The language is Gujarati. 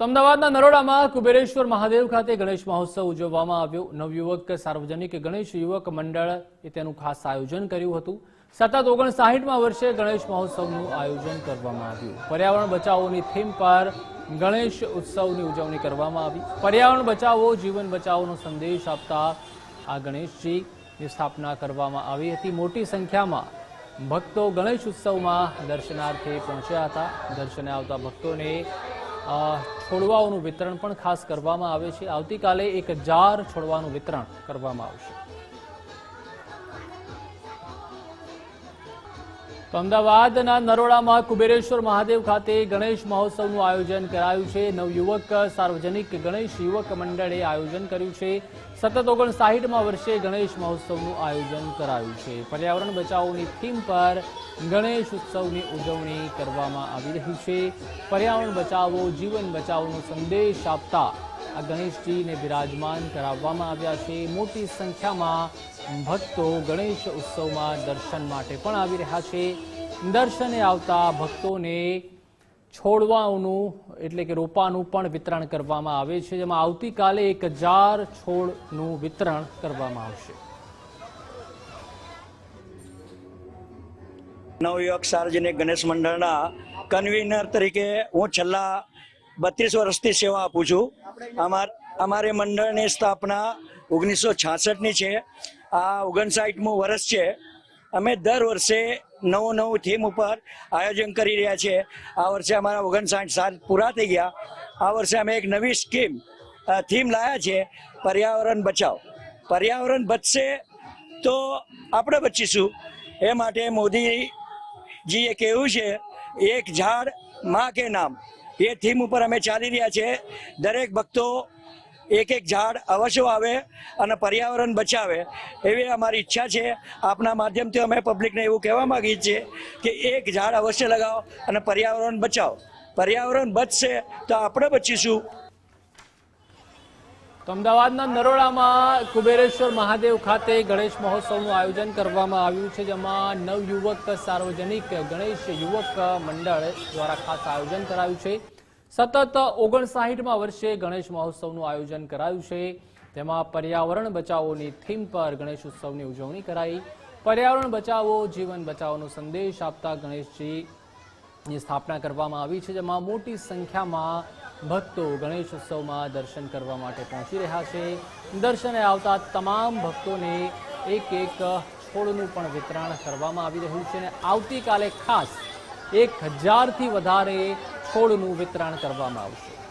તો અમદાવાદના નરોડામાં કુબેરેશ્વર મહાદેવ ખાતે ગણેશ મહોત્સવ ઉજવવામાં આવ્યો. નવયુવક સાર્વજનિક ગણેશ યુવક મંડળ એ તેનું ખાસ આયોજન કર્યું હતું. સતત ઓગણસાહીઠમાં વર્ષે ગણેશ મહોત્સવનું આયોજન કરવામાં આવ્યું. પર્યાવરણ બચાવોની થીમ પર ગણેશ ઉત્સવની ઉજવણી કરવામાં આવી. પર્યાવરણ બચાવો, જીવન બચાવોનો સંદેશ આપતા આ ગણેશજીની સ્થાપના કરવામાં આવી હતી. મોટી સંખ્યામાં ભક્તો ગણેશ ઉત્સવમાં દર્શનાર્થે પહોંચ્યા હતા. દર્શને આવતા ભક્તોને છોડવાઓનું વિતરણ પણ ખાસ કરવામાં આવે છે. આવતીકાલે એક હજાર છોડવાનું વિતરણ કરવામાં આવશે. તો અમદાવાદના નરોડામાં કુબેરેશ્વર મહાદેવ ખાતે ગણેશ મહોત્સવનું આયોજન કરાયું છે. નવયુવક સાર્વજનિક ગણેશ યુવક મંડળે આયોજન કર્યું છે. સતત ઓગણસાહીઠમાં વર્ષે ગણેશ મહોત્સવનું આયોજન કરાયું છે. પર્યાવરણ બચાવોની થીમ પર ગણેશ ઉત્સવની ઉજવણી કરવામાં આવી રહી છે. પર્યાવરણ બચાવો, જીવન બચાવોનો સંદેશ આપતા ગણેશજીને બિરાજમાન કરાવવામાં આવ્યા છે. મોટી સંખ્યામાં ભક્તો ગણેશ ઉત્સવમાં દર્શન માટે પણ આવી રહ્યા છે. દર્શને આવતા ભક્તોને છોડવાઓનું, એટલે કે રોપાનું પણ વિતરણ કરવામાં આવે છે, જેમાં આવતીકાલે એક હજાર છોડનું વિતરણ કરવામાં આવશે. નવયુવક સાર્વજનિક ગણેશ મંડળના કન્વીનર તરીકે હું છેલ્લા બત્રીસ વર્ષથી સેવા આપું છું. અમાર, અમારે મંડળની સ્થાપના ઓગણીસો છાસઠની છે. આ ઓગણસાઠમું વર્ષ છે. અમે દર વર્ષે નવું નવું થીમ ઉપર આયોજન કરી રહ્યા છીએ આ વર્ષે અમારા ઓગણસાઠ સાલ પૂરા થઈ ગયા. આ વર્ષે અમે એક નવી સ્કીમ થીમ લાયા છે, પર્યાવરણ બચાવ. પર્યાવરણ બચશે તો આપણે બચીશું. એ માટે મોદીજીએ કહેવું છે, એક ઝાડ, માં કે નામ. એ થીમ ઉપર અમે ચાલી રહ્યા છે દરેક ભક્તો એક એક ઝાડ અવશ્ય આવે અને પર્યાવરણ બચાવે એવી અમારી ઈચ્છા છે. આપના માધ્યમથી અમે પબ્લિકને એવું કહેવા માંગીએ છીએ કે એક ઝાડ અવશ્ય લગાવો અને પર્યાવરણ બચાવો. પર્યાવરણ બચશે તો આપણે બચીશું. તો અમદાવાદના નરોડામાં કુબેરેશ્વર મહાદેવ ખાતે ગણેશ મહોત્સવનું આયોજન કરવામાં આવ્યું છે, જેમાં નવયુવક સાર્વજનિક ગણેશ યુવક મંડળ દ્વારા ખાસ આયોજન કરાયું છે. સતત ઓગણસાઠમાં વર્ષે ગણેશ મહોત્સવનું આયોજન કરાયું છે. તેમાં પર્યાવરણ બચાવોની થીમ પર ગણેશ ઉત્સવની ઉજવણી કરાઈ. પર્યાવરણ બચાવો, જીવન બચાવોનો સંદેશ આપતા ગણેશજીની સ્થાપના કરવામાં આવી છે, જેમાં મોટી સંખ્યામાં ભક્તો ગણેશ ઉત્સવમાં દર્શન કરવા માટે પહોંચી રહ્યા છે. દર્શને આવતા તમામ ભક્તોને એક એક છોડનું પણ વિતરણ કરવામાં આવી રહ્યું છે અને આવતીકાલે ખાસ એક હજારથી વધારે છોડનું વિતરણ કરવામાં આવશે.